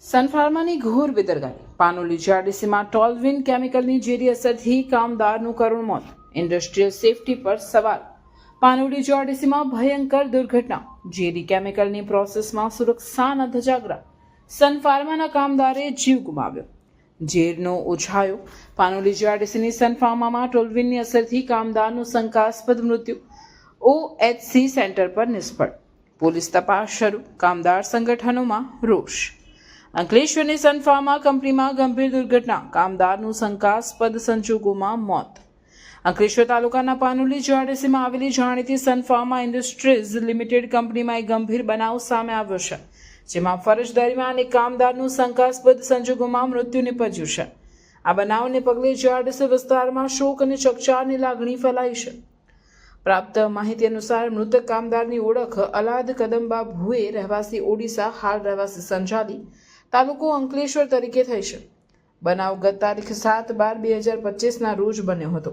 સનફાર્માની ઘોર બેદરકારી. પાનોલી જીઆરડીસીમાં ટોલવિન કેમિકલની ઝેરી અસરથી કામદારનું કરુણ મોત. ઇન્ડસ્ટ્રીયલ સેફટી પર સવાલ. પાનોલી જીઆરડીસીમાં ભયંકર દુર્ઘટના. ઝેરી કેમિકલની પ્રોસેસમાં સુરક્ષાના ધજાગરા. સનફાર્માના કામદારે જીવ ગુમાવ્યો. ઝેરનો ઉછાયો પાનોલી જીઆરડીસીની સનફાર્મામાં ટોલવિનની અસરથી કામદારનું શંકાસ્પદ મૃત્યુ. ઓએચસી સેન્ટર પર નિષ્ફળ. પોલીસ તપાસ શરૂ. કામદાર સંગઠનોમાં રોષ. અંકલેશ્વરની સનફાર્મા કંપનીમાં ગંભીર દુર્ઘટના. કામદારનું શંકાસ્પદ સંજોગોમાં મોત. અંકલેશ્વર તાલુકાના પાનુલી જીઆરડીસીમાં આવેલી જાણીતી સનફાર્મા ઇન્ડસ્ટ્રીઝ લિમિટેડ કંપનીમાં એક ગંભીર બનાવ સામે આવ્યો છે, જેમાં ફરજ દરમિયાન એક કામદારનું શંકાસ્પદ સંજોગોમાં મૃત્યુ નિપજ્યું છે. આ બનાવને પગલે જીઆરડીસી વિસ્તારમાં શોક અને ચકચારની લાગણી ફેલાઈ છે. પ્રાપ્ત માહિતી અનુસાર મૃતક કામદારની ઓળખ અલાદ કદમબા ભુએ રહેવાસી ઓડિશા, હાલ રહેવાસી સંજાલી તાલુકો અંકલેશ્વર તરીકે થઈ છે. બનાવ ગત તારીખ સાત બાર બે હજાર પચીસના રોજ બન્યો હતો.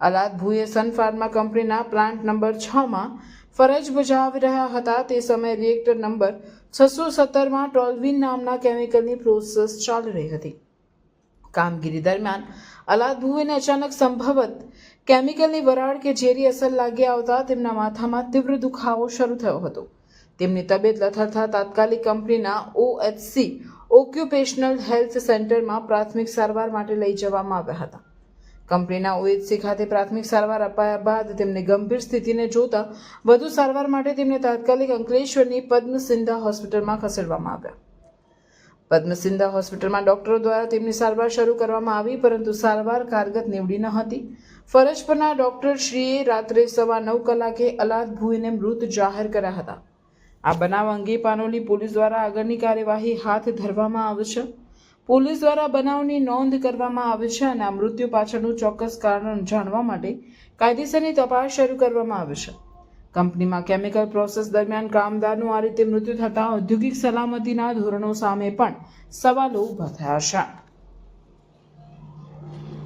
અલાદ ભુએ સન ફાર્મા કંપનીના પ્લાન્ટ નંબર છમાં ફરજ બજાવી રહ્યા હતા. તે સમયે રિએક્ટર નંબર છસો સત્તરમાં ટોલ્વિન નામના કેમિકલની પ્રોસેસ ચાલી રહી હતી. કામગીરી દરમિયાન અલાદ ભુવેને અચાનક સંભવત કેમિકલની વરાળ કે ઝેરી અસર લાગી આવતા તેમના માથામાં તીવ્ર દુખાવો શરૂ થયો હતો. તેમની તબિયત લથડતા તાત્કાલિક કંપનીના ઓએચસી ઓક્યુપેશનલ હેલ્થ સેન્ટરમાં પ્રાથમિક સારવાર માટે લઈ જવામાં આવ્યા હતા. કંપનીના ઓએચસી ખાતે પ્રાથમિક સારવાર અપાયા બાદ તેમને ગંભીર સ્થિતિને જોતા વધુ સારવાર માટે તેમને તાત્કાલિક અંકલેશ્વરની પદ્મસિંધા હોસ્પિટલમાં ખસેડવામાં આવ્યા. પદ્મસિંધા હોસ્પિટલમાં ડોક્ટરો દ્વારા તેમની સારવાર શરૂ કરવામાં આવી, પરંતુ સારવાર કારગત નીવડી ન હતી. ફરજ પરના ડોક્ટરશ્રીએ રાત્રે સવા નવ કલાકે અલાદ ભુઈને મૃત જાહેર કર્યા હતા. આ બનાવ અંગે પાનોલી પોલીસ દ્વારા આગળની કાર્યવાહી હાથ ધરવામાં આવશે પોલીસ દ્વારા બનાવની નોંધ કરવામાં આવે છે અને આ મૃત્યુ પાછળનું ચોક્કસ કારણ જાણવા માટે કાયદેસરની તપાસ શરૂ કરવામાં આવે છે. કંપનીમાં કેમિકલ પ્રોસેસ દરમિયાન કામદારનું આ રીતે મૃત્યુ થતાં ઔદ્યોગિક સલામતીના ધોરણો સામે પણ સવાલો ઊભા થયા છે.